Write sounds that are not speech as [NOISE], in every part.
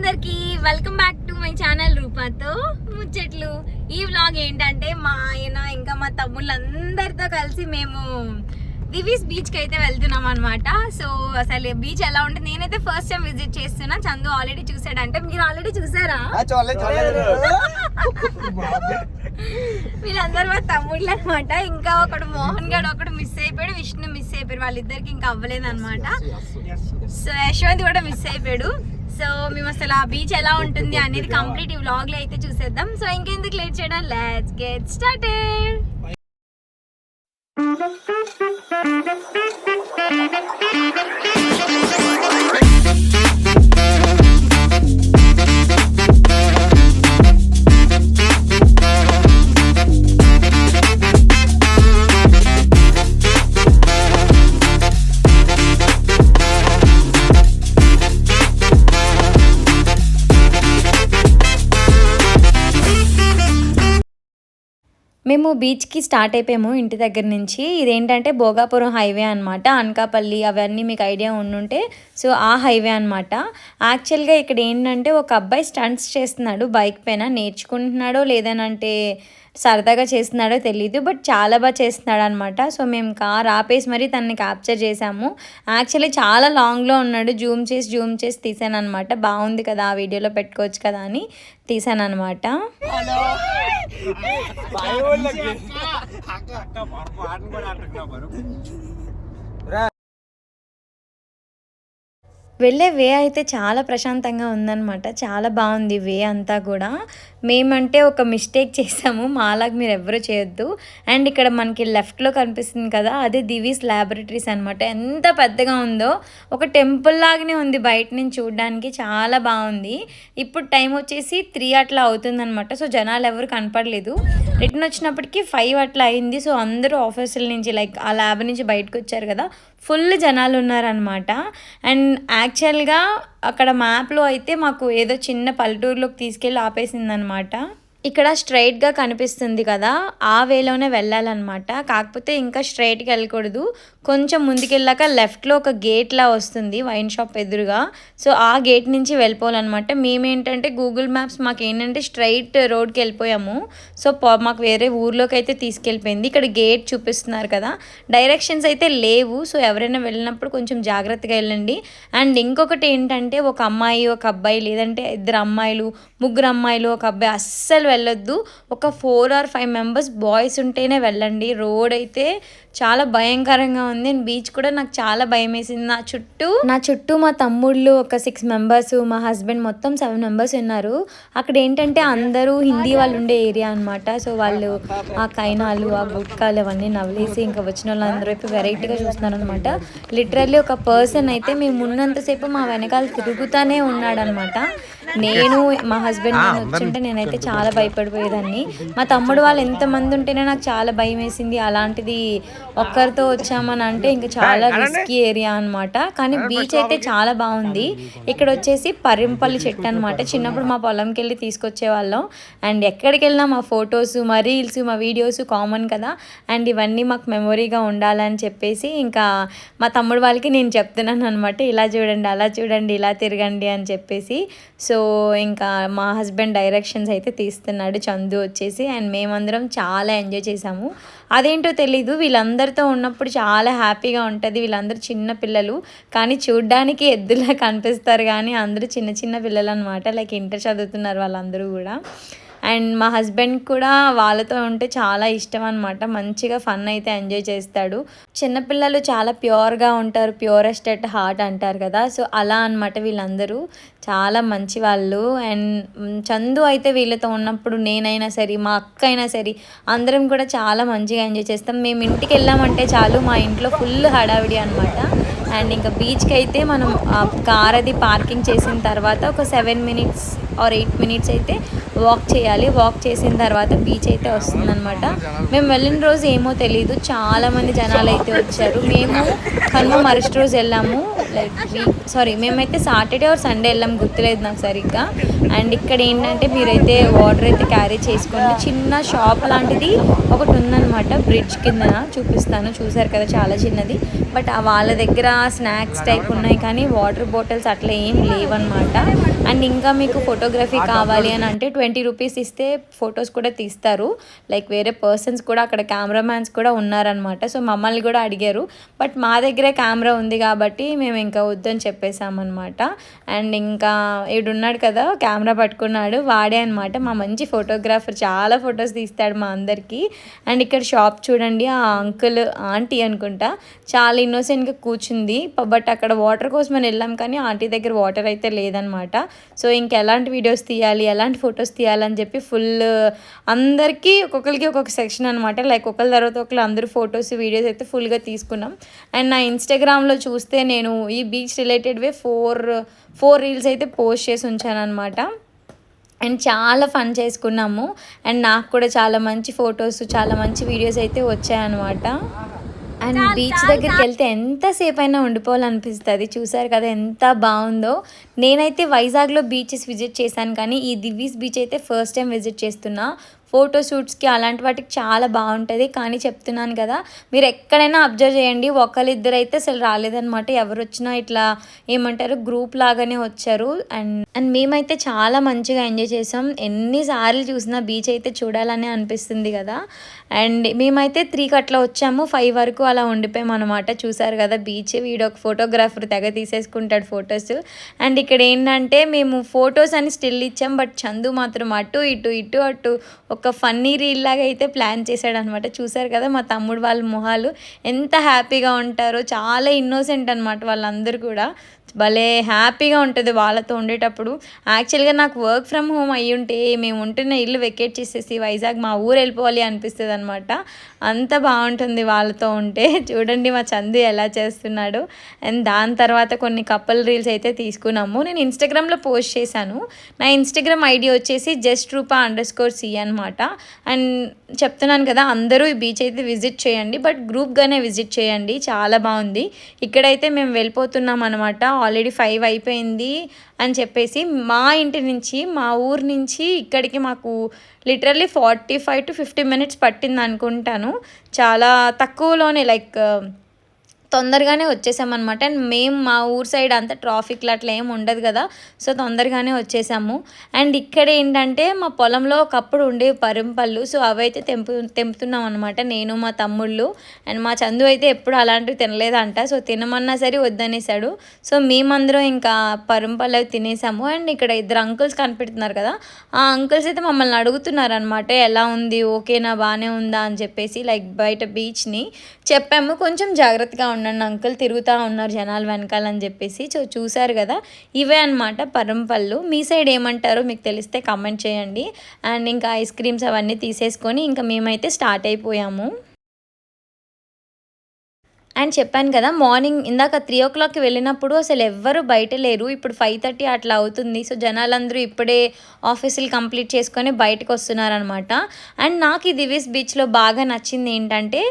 అందరికి welcome back to my channel రూపాతో ముచ్చట్లు. ఈ వ్లాగ్ ఏంటంటే మా ఆయన ఇంకా మా తమ్ముళ్ళందరితో కలిసి మేము దివీస్ బీచ్కి అయితే వెళ్తున్నాం అనమాట సో అసలు బీచ్ ఎలా ఉంటుంది నేనైతే ఫస్ట్ టైం విజిట్ చేస్తున్నా. చందు ఆల్రెడీ చూసాడంటే. మీరు ఆల్రెడీ చూసారా? వీళ్ళందరూ మా తమ్ముళ్ళు అనమాట ఇంకా ఒకడు మోహన్ గడ్ ఒకడు మిస్ అయిపోయాడు విష్ణు మిస్ అయిపోయాడు. వాళ్ళిద్దరికి ఇంకా అవ్వలేదు అనమాట సో యశ్వంత్ కూడా మిస్ అయిపోయాడు. సో మేము అసలు ఆ బీచ్ ఎలా ఉంటుంది అనేది కంప్లీట్ ఈ వ్లాగ్లో అయితే చూసేద్దాం. సో ఇంకెందుకు లేట్ చేయడం లెట్స్ గెట్ స్టార్టెడ్ మేము బీచ్కి స్టార్ట్ అయిపోయాము ఇంటి దగ్గర నుంచి. ఇదేంటంటే భోగాపురం హైవే అనమాట అనకాపల్లి అవన్నీ మీకు ఐడియా ఉండుంటే. సో ఆ హైవే అనమాట యాక్చువల్గా ఇక్కడ ఏంటంటే ఒక అబ్బాయి స్టంట్స్ చేస్తున్నాడు బైక్ పైన. నేర్చుకుంటున్నాడో లేదనంటే సరదాగా చేస్తున్నాడో తెలియదు బట్ చాలా బాగా చేస్తున్నాడు అనమాట సో మేము కార్ ఆపేసి మరీ తనని క్యాప్చర్ చేసాము యాక్చువల్లీ చాలా లాంగ్లో ఉన్నాడు జూమ్ చేసి జూమ్ చేసి తీసాను అనమాట బాగుంది కదా ఆ వీడియోలో పెట్టుకోవచ్చు కదా అని తీసాను అనమాట వెళ్ళే వే అయితే చాలా ప్రశాంతంగా ఉందన్నమాట. చాలా బాగుంది వే అంతా కూడా. మేమంటే ఒక మిస్టేక్ చేసాము. మాలాగా మీరు ఎవరు చేయొద్దు. అండ్ ఇక్కడ మనకి లెఫ్ట్లో కనిపిస్తుంది కదా అదే దివీస్ ల్యాబొరేటరీస్ అనమాట ఎంత పెద్దగా ఉందో ఒక టెంపుల్ లాగానే ఉంది బయట నుంచి చూడడానికి. చాలా బాగుంది. ఇప్పుడు టైం వచ్చేసి త్రీ అట్లా అవుతుందన్నమాట. సో జనాలు ఎవరు కనపడలేదు. రిటర్న్ వచ్చినప్పటికీ ఫైవ్ అట్లా అయింది. సో అందరూ ఆఫీసుల నుంచి లైక్ ఆ ల్యాబ్ నుంచి బయటకు వచ్చారు కదా. ఫుల్ జనాలు ఉన్నారనమాట అండ్ యాక్చువల్గా అక్కడ మ్యాప్లో అయితే మాకు ఏదో చిన్న పల్లెటూరులోకి తీసుకెళ్ళి ఆపేసిందనమాట ఇక్కడ స్ట్రైట్గా కనిపిస్తుంది కదా ఆ వేలోనే వెళ్ళాలన్నమాట. కాకపోతే ఇంకా స్ట్రైట్గా వెళ్ళకూడదు. కొంచెం ముందుకెళ్ళాక లెఫ్ట్లో ఒక గేట్లా వస్తుంది వైన్ షాప్ ఎదురుగా. సో ఆ గేట్ నుంచి వెళ్ళిపోవాలన్నమాట. మేమేంటంటే గూగుల్ మ్యాప్స్ మాకు ఏంటంటే స్ట్రైట్ రోడ్కి వెళ్ళిపోయాము. సో మాకు వేరే ఊర్లోకి అయితే తీసుకెళ్ళిపోయింది. ఇక్కడ గేట్ చూపిస్తున్నారు కదా డైరెక్షన్స్ అయితే లేవు. సో ఎవరైనా వెళ్ళినప్పుడు కొంచెం జాగ్రత్తగా వెళ్ళండి. అండ్ ఇంకొకటి ఏంటంటే ఒక అమ్మాయి ఒక అబ్బాయి లేదంటే ఇద్దరు అమ్మాయిలు ముగ్గురు అమ్మాయిలు ఒక అబ్బాయి అస్సలు వెళ్ళొద్దు. ఒక four or five members boys ఉంటేనే వెళ్ళండి. రోడ్ అయితే చాలా భయంకరంగా ఉంది. అండ్ బీచ్ కూడా నాకు చాలా భయం వేసింది నా చుట్టూ నా చుట్టూ మా తమ్ముళ్ళు ఒక సిక్స్ మెంబర్స్ మా హస్బెండ్ మొత్తం సెవెన్ మెంబర్స్ ఉన్నారు. అక్కడ ఏంటంటే అందరూ హిందీ వాళ్ళు ఉండే ఏరియా అనమాట సో వాళ్ళు ఆ కైనాలు ఆ గుట్కాలు అవన్నీ నవలేసి ఇంకా వచ్చిన వాళ్ళందరూ వైపు వెరైటీగా చూస్తున్నారు అనమాట లిటరల్లీ ఒక పర్సన్ అయితే మేము ఉన్నంతసేపు మా వెనకాల తిరుగుతూనే ఉన్నాడనమాట నేను మా హస్బెండ్ నేను వచ్చుంటే నేనైతే చాలా భయపడిపోయేదాన్ని. మా తమ్ముడు వాళ్ళు ఎంతమంది ఉంటేనే నాకు చాలా భయం వేసింది అలాంటిది ఒక్కరితో వచ్చామని అంటే ఇంకా చాలా రిస్కీ ఏరియా అన్నమాట. కానీ బీచ్ అయితే చాలా బాగుంది. ఇక్కడ వచ్చేసి పరింపల్లి చెట్టు అనమాట చిన్నప్పుడు మా పొలంకి వెళ్ళి తీసుకొచ్చే వాళ్ళం అండ్ ఎక్కడికి వెళ్ళినా మా ఫొటోస్ మా రీల్స్ మా వీడియోస్ కామన్ కదా. అండ్ ఇవన్నీ మాకు మెమొరీగా ఉండాలని చెప్పేసి ఇంకా మా తమ్ముడు వాళ్ళకి నేను చెప్తున్నాను అనమాట ఇలా చూడండి అలా చూడండి ఇలా తిరగండి అని చెప్పేసి. సో సో ఇంకా మా హస్బెండ్ డైరెక్షన్స్ అయితే తీస్తున్నాడు. చందు వచ్చేసి అండ్ మేమందరం చాలా ఎంజాయ్ చేసాము అదేంటో తెలీదు. వీళ్ళందరితో ఉన్నప్పుడు చాలా హ్యాపీగా ఉంటుంది. వీళ్ళందరూ చిన్న పిల్లలు. కానీ చూడ్డానికి ఎద్దులా కనిపిస్తారు. కానీ అందరూ చిన్న చిన్న పిల్లలు అనమాట లైక్ ఇంటర్ చదువుతున్నారు వాళ్ళందరూ కూడా. అండ్ మా హస్బెండ్ కూడా వాళ్ళతో ఉంటే చాలా ఇష్టం అనమాట మంచిగా ఫన్ అయితే ఎంజాయ్ చేస్తాడు. చిన్నపిల్లలు చాలా ప్యూర్గా ఉంటారు. ప్యూరెస్ట్ అట్ హార్ట్ అంటారు కదా. సో అలా అనమాట వీళ్ళందరూ. చాలా మంచి వాళ్ళు. అండ్ చందు అయితే వీళ్ళతో ఉన్నప్పుడు నేనైనా సరే మా అక్క అయినా సరే అందరం కూడా చాలా మంచిగా ఎంజాయ్ చేస్తాం. మేము ఇంటికి వెళ్ళామంటే చాలు మా ఇంట్లో ఫుల్ హడావిడి అనమాట అండ్ ఇంకా బీచ్కి అయితే మనం కార్ అది పార్కింగ్ చేసిన తర్వాత ఒక seven minutes or eight minutes అయితే వాక్ చేయాలి. వాక్ చేసిన తర్వాత బీచ్ అయితే వస్తుందన్నమాట. మేము వెళ్ళిన రోజు ఏమో తెలియదు చాలామంది జనాలు అయితే వచ్చారు. మేము కనుమ మరుసటి రోజు వెళ్ళాము. లైక్ సారీ మేమైతే సాటర్డే ఆర్ సండే వెళ్ళాం. గుర్తులేదు నాకు సరిగ్గా. అండ్ ఇక్కడ ఏంటంటే మీరైతే వాటర్ అయితే క్యారీ చేసుకోండి. చిన్న షాప్ లాంటిది ఒకటి ఉందన్నమాట. బ్రిడ్జ్ కింద చూపిస్తాను. చూసారు కదా చాలా చిన్నది. బట్ వాళ్ళ దగ్గర స్నాక్స్ టైప్ ఉన్నాయి కానీ వాటర్ బాటిల్స్ అట్లా ఏం లేవన్నమాట. అండ్ ఇంకా మీకు ఫోటోగ్రఫీ కావాలి అని అంటే ట్వంటీ రూపీస్ ఇస్తే ఫొటోస్ కూడా తీస్తారు. లైక్ వేరే పర్సన్స్ కూడా అక్కడ కెమెరామ్యాన్స్ కూడా ఉన్నారనమాట సో మమ్మల్ని కూడా అడిగారు. బట్ మా దగ్గరే కెమెరా ఉంది కాబట్టి మేము ఇంకా వద్దని చెప్పేసామన్నమాట అండ్ ఇంకా ఈడున్నాడు కదా కెమెరా పట్టుకున్నాడు. వాడే అనమాట మా మంచి ఫోటోగ్రాఫర్ చాలా ఫొటోస్ తీస్తాడు మా అందరికీ. అండ్ ఇక్కడ షాప్ చూడండి ఆ అంకుల్ ఆంటీ అనుకుంటా. చాలా ఇన్నోసెంట్గా కూర్చుంది. బట్ అక్కడ వాటర్ కోసం అని వెళ్ళాం కానీ ఆంటీ దగ్గర వాటర్ అయితే లేదనమాట సో ఇంక ఎలాంటి వీడియోస్ తీయాలి ఎలాంటి ఫొటోస్ తీయాలని చెప్పి ఫుల్ అందరికీ ఒక్కొక్కరికి ఒక్కొక్క సెక్షన్ అనమాట లైక్ ఒకరి తర్వాత ఒకరు అందరూ ఫొటోస్ వీడియోస్ అయితే ఫుల్గా తీసుకున్నాం. అండ్ నా ఇన్స్టాగ్రామ్లో చూస్తే నేను ఈ బీచ్ రిలేటెడ్వే ఫోర్ ఫోర్ రీల్స్ అయితే పోస్ట్ చేసి ఉంచాను అనమాట అండ్ చాలా ఫన్ చేసుకున్నాము. అండ్ నాకు కూడా చాలా మంచి ఫొటోస్ చాలా మంచి వీడియోస్ అయితే వచ్చాయన్నమాట. అండ్ బీచ్ దగ్గరికి వెళ్తే ఎంతసేపు అయినా ఉండిపోవాలనిపిస్తుంది. చూసారు కదా ఎంత బాగుందో. నేనైతే వైజాగ్లో బీచెస్ విజిట్ చేశాను కానీ ఈ దివీస్ బీచ్ అయితే ఫస్ట్ టైం విజిట్ చేస్తున్నా. ఫోటో షూట్స్కి అలాంటి వాటికి చాలా బాగుంటుంది. కానీ చెప్తున్నాను కదా మీరు ఎక్కడైనా అబ్జర్వ్ చేయండి. ఒకరిద్దరు అయితే అసలు రాలేదనమాట ఎవరు వచ్చినా ఇట్లా ఏమంటారు గ్రూప్ లాగానే వచ్చారు. అండ్ అండ్ మేమైతే చాలా మంచిగా ఎంజాయ్ చేసాం. ఎన్నిసార్లు చూసినా బీచ్ అయితే చూడాలని అనిపిస్తుంది కదా. అండ్ మేమైతే త్రీకి అట్లా వచ్చాము. ఫైవ్ వరకు అలా ఉండిపోయాం అనమాట చూసారు కదా బీచ్ వీడియో ఫోటోగ్రాఫర్ తెగ తీసేసుకుంటాడు ఫొటోస్. అండ్ ఇక్కడ ఏంటంటే మేము ఫొటోస్ అని స్టిల్ ఇచ్చాం బట్ చందు మాత్రం అటు ఇటు ఇటు అటు ఒక ఫన్నీ రీల్ లాగా అయితే ప్లాన్ చేశాడు అనమాట చూసారు కదా మా తమ్ముడు వాళ్ళ మొహాలు ఎంత హ్యాపీగా ఉంటారో. చాలా ఇన్నోసెంట్ అనమాట వాళ్ళందరూ కూడా. భలే హ్యాపీగా ఉంటుంది వాళ్ళతో ఉండేటప్పుడు. యాక్చువల్గా నాకు వర్క్ ఫ్రమ్ హోమ్ అయ్యి ఉంటే మేము ఉంటున్న ఇల్లు వెకేట్ చేసేసి వైజాగ్ మా ఊరు వెళ్ళిపోవాలి అనిపిస్తుంది అనమాట అంత బాగుంటుంది వాళ్ళతో ఉంటే. [LAUGHS] చూడండి మా చందు ఎలా చేస్తున్నాడు. అండ్ దాని తర్వాత కొన్ని కపుల్ రీల్స్ అయితే తీసుకున్నాము. నేను ఇన్స్టాగ్రామ్లో పోస్ట్ చేశాను. నా ఇన్స్టాగ్రామ్ ఐడి వచ్చేసి just Rupa underscore C అనమాట అండ్ చెప్తున్నాను కదా అందరూ ఈ బీచ్ అయితే విజిట్ చేయండి బట్ గ్రూప్గానే విజిట్ చేయండి చాలా బాగుంది. ఇక్కడైతే మేము వెళ్ళిపోతున్నాం అనమాట ఆల్రెడీ ఫైవ్ అయిపోయింది అని చెప్పేసి మా ఇంటి నుంచి మా ఊరు నుంచి ఇక్కడికి మాకు literally forty five to fifty minutes పట్టింది అనుకుంటాను చాలా తక్కువలోనే లైక్ తొందరగానే వచ్చేసామన్నమాట. అండ్ మేము మా ఊరు సైడ్ అంతా ట్రాఫిక్లు అట్లా ఏం ఉండదు కదా. సో తొందరగానే వచ్చేసాము. అండ్ ఇక్కడ ఏంటంటే మా పొలంలో ఒకప్పుడు ఉండేవి పరింపళ్ళు సో అవైతే తెంపు తెంపుతున్నాం అనమాట నేను మా తమ్ముళ్ళు. అండ్ మా చందు అయితే ఎప్పుడు అలాంటివి తినలేదంట. సో తినమన్నా సరే వద్దనేసాడు. సో మేమందరం ఇంకా పరింపళ్ళు అవి తినేసాము. అండ్ ఇక్కడ ఇద్దరు అంకుల్స్ కనిపెడుతున్నారు కదా. ఆ అంకుల్స్ అయితే మమ్మల్ని అడుగుతున్నారు అనమాట ఎలా ఉంది? ఓకేనా? బాగానే ఉందా? అని చెప్పేసి లైక్ బయట బీచ్ని చెప్పాము. కొంచెం జాగ్రత్తగా ఉండండి అంకుల్ తిరుగుతూ ఉన్నారు జనాలు వెనకాలని చెప్పేసి. సో చూశారు కదా ఇవే అనమాట పరంపళ్ళు మీ సైడ్ ఏమంటారో మీకు తెలిస్తే కమెంట్ చేయండి. అండ్ ఇంకా ఐస్ క్రీమ్స్ అవన్నీ తీసేసుకొని ఇంకా మేమైతే స్టార్ట్ అయిపోయాము. అండ్ చెప్పాను కదా మార్నింగ్ ఇందాక త్రీ ఓ క్లాక్కి వెళ్ళినప్పుడు అసలు ఎవ్వరు బయట లేరు. ఇప్పుడు ఫైవ్ థర్టీ అట్లా అవుతుంది. సో జనాలందరూ ఇప్పుడే ఆఫీసులు కంప్లీట్ చేసుకొని బయటకు వస్తున్నారనమాట అండ్ నాకు ఈ దివిస్ బీచ్లో బాగా నచ్చింది ఏంటంటే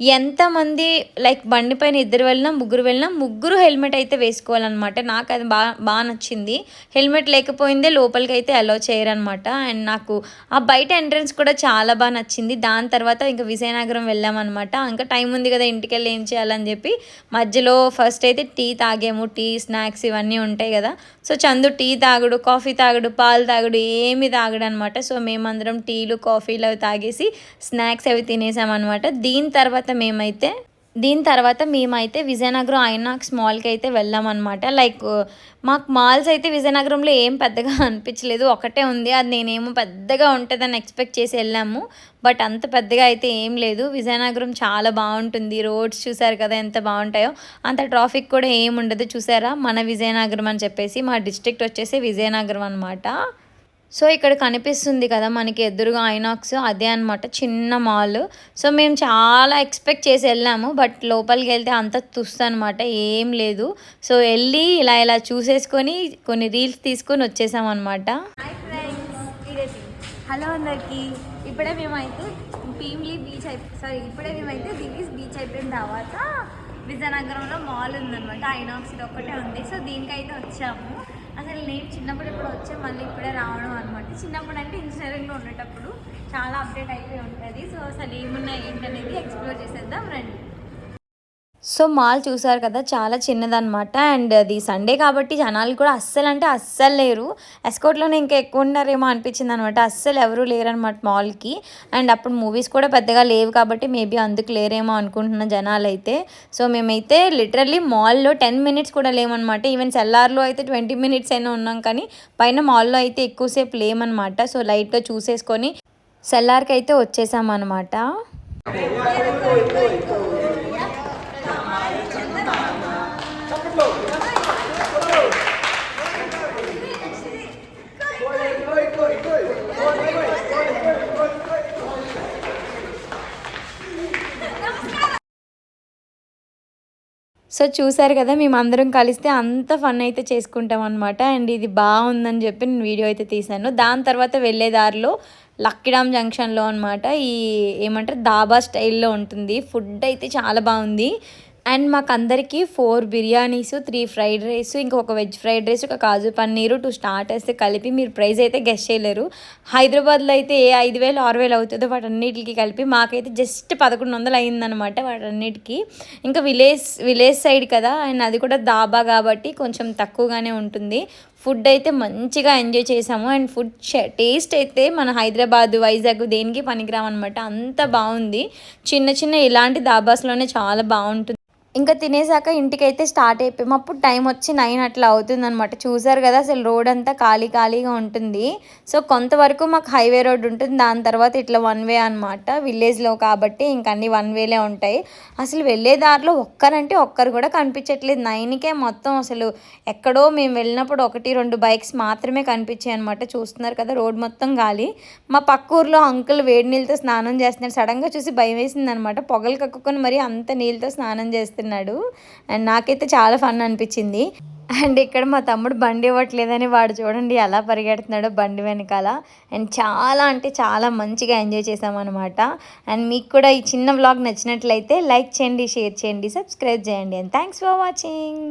ఎంతమంది లైక్ బండి పైన ఇద్దరు వెళ్ళినా ముగ్గురు వెళ్ళినా ముగ్గురు హెల్మెట్ అయితే వేసుకోవాలన్నమాట. నాకు అది బాగా బాగా నచ్చింది. హెల్మెట్ లేకపోయిందే లోపలికి అయితే అలో చేయరనమాట అండ్ నాకు ఆ బయట ఎంట్రన్స్ కూడా చాలా బాగా నచ్చింది. దాని తర్వాత ఇంకా విజయనగరం వెళ్ళామన్నమాట. ఇంకా టైం ఉంది కదా ఇంటికి వెళ్ళి ఏం చేయాలని చెప్పి. మధ్యలో ఫస్ట్ అయితే టీ తాగాము. టీ స్నాక్స్ ఇవన్నీ ఉంటాయి కదా. సో చందు టీ తాగుడు కాఫీ తాగుడు పాలు తాగుడు ఏమి తాగడు అనమాట సో మేమందరం టీలు కాఫీలు అవి తాగేసి స్నాక్స్ అవి తినేసామన్నమాట. దీని తర్వాత మేమైతే దీని తర్వాత మేమైతే విజయనగరం ఐనాక్స్ మాల్కి అయితే వెళ్ళామన్నమాట. లైక్ మాకు మాల్స్ అయితే విజయనగరంలో ఏం పెద్దగా [LAUGHS] అనిపించలేదు. ఒకటే ఉంది. అది నేనేమో పెద్దగా ఉంటుందని ఎక్స్పెక్ట్ చేసి వెళ్ళాము. బట్ అంత పెద్దగా అయితే ఏం లేదు. విజయనగరం చాలా బాగుంటుంది. రోడ్స్ చూసారు కదా ఎంత బాగుంటాయో. అంత ట్రాఫిక్ కూడా ఏం ఉండదు. చూసారా? మన విజయనగరం అని చెప్పేసి మా డిస్ట్రిక్ట్ వచ్చేసి విజయనగరం అనమాట సో ఇక్కడ కనిపిస్తుంది కదా మనకి ఎదురుగా ఐనాక్స్ అదే అనమాట చిన్న మాల్. సో మేము చాలా ఎక్స్పెక్ట్ చేసి వెళ్ళాము బట్ లోపలికి వెళ్తే అంత తుస్త అనమాట ఏం లేదు. సో వెళ్ళి ఇలా ఇలా చూసేసుకొని కొన్ని రీల్స్ తీసుకొని వచ్చేసాం అనమాట హలో అందరికి. ఇప్పుడే మేమైతే భీమ్లీ బీచ్ అయిపో సారీ ఇప్పుడే మేమైతే దిలీస్ బీచ్ అయిపోయిన తర్వాత విజయనగరంలో మాల్ ఉందనమాట ఐనాక్స్ ఇది ఒక్కటే ఉంది. సో దీనికైతే వచ్చాము. అసలు నేను చిన్నప్పుడు ఇప్పుడు వచ్చే మళ్ళీ ఇప్పుడే రావడం అనమాట చిన్నప్పుడు అంటే ఇంజనీరింగ్లో ఉండేటప్పుడు చాలా అప్డేట్ అయిపోయి ఉంటుంది. సో అసలు ఏమున్నాయి ఏంటనేది ఎక్స్ప్లోర్ చేసేద్దాం రండి. సో మాల్ చూసారు కదా చాలా చిన్నదనమాట అండ్ అది సండే కాబట్టి జనాలు కూడా అస్సలు అంటే అస్సలు లేరు. ఎస్కోట్లోనే ఇంకా ఎక్కువ ఉన్నారేమో అనిపించింది అనమాట అస్సలు ఎవరూ లేరనమాట మాల్కి. అండ్ అప్పుడు మూవీస్ కూడా పెద్దగా లేవు కాబట్టి మేబీ అందుకు లేరేమో అనుకుంటున్న జనాలు అయితే సో మేమైతే లిటరల్లీ మాల్లో టెన్ మినిట్స్ కూడా లేమనమాట ఈవెన్ సెల్లార్లో అయితే ట్వంటీ మినిట్స్ అయినా ఉన్నాం కానీ పైన మాల్లో అయితే ఎక్కువసేపు లేమనమాట సో లైట్గా చూసేసుకొని సెల్లార్కి అయితే వచ్చేసామన్నమాట. సో చూసారు కదా మేము అందరం కలిస్తే అంత ఫన్ అయితే చేసుకుంటాం అనమాట అండ్ ఇది బాగుందని చెప్పి నేను వీడియో అయితే తీశాను. దాని తర్వాత వెళ్ళే దారిలో లక్కిడామ్ జంక్షన్లో అనమాట ఈ ఏమంటారు దాబా స్టైల్లో ఉంటుంది. ఫుడ్ అయితే చాలా బాగుంది. అండ్ మాకు అందరికీ four biryanis three fried rice ఇంకా ఒక వెజ్ ఫ్రైడ్ రైస్ ఒక కాజు పన్నీరు టూ స్టార్టర్స్ కలిపి మీరు ప్రైస్ అయితే గెస్ట్ చేయలేరు. హైదరాబాద్లో అయితే ఏ ఐదు వేలు ఆరు వేలు అవుతుందో వాటన్నిటికి కలిపి మాకైతే జస్ట్ పదకొండు వందలు అయిందనమాట వాటన్నిటికీ. ఇంకా విలేజ్ విలేజ్ సైడ్ కదా అండ్ అది కూడా దాబా కాబట్టి కొంచెం తక్కువగానే ఉంటుంది. ఫుడ్ అయితే మంచిగా ఎంజాయ్ చేసాము. అండ్ ఫుడ్ టేస్ట్ అయితే మన హైదరాబాద్ వైజాగ్ దేనికి పనికిరామన్నమాట అంత బాగుంది. చిన్న చిన్న ఇలాంటి దాబాస్లోనే చాలా బాగుంటుంది. ఇంకా తినేసాక ఇంటికైతే స్టార్ట్ అయిపోయాము అప్పుడు టైం వచ్చి నైన్ అట్లా అవుతుందనమాట చూసారు కదా అసలు రోడ్ అంతా ఖాళీ ఖాళీగా ఉంటుంది. సో కొంతవరకు మాకు హైవే రోడ్ ఉంటుంది. దాని తర్వాత ఇట్లా వన్ వే అనమాట విలేజ్లో కాబట్టి ఇంక అన్ని వన్ వేలే ఉంటాయి. అసలు వెళ్ళే దారిలో ఒక్కరంటే ఒక్కరు కూడా కనిపించట్లేదు. నైన్కే మొత్తం అసలు ఎక్కడో మేము వెళ్ళినప్పుడు ఒకటి రెండు బైక్స్ మాత్రమే కనిపించాయి అనమాట చూస్తున్నారు కదా రోడ్ మొత్తం గాలి. మా పక్క ఊర్లో అంకుల్ వేడి నీళ్ళతో స్నానం చేస్తున్నారు సడన్గా చూసి భయం వేసింది అనమాట పొగలు కక్కుకొని మరి అంత నీళ్ళతో స్నానం చేస్తున్నారు చేస్తున్నాడు. అండ్ నాకైతే చాలా ఫన్ అనిపించింది. అండ్ ఇక్కడ మా తమ్ముడు బండి ఇవ్వట్లేదని వాడు చూడండి ఎలా పరిగెడుతున్నాడో బండి వెనకాల. అండ్ చాలా అంటే చాలా మంచిగా ఎంజాయ్ చేసామన్నమాట అండ్ మీకు కూడా ఈ చిన్న వ్లాగ్ నచ్చినట్లయితే లైక్ చేయండి షేర్ చేయండి సబ్స్క్రైబ్ చేయండి. And thanks for watching.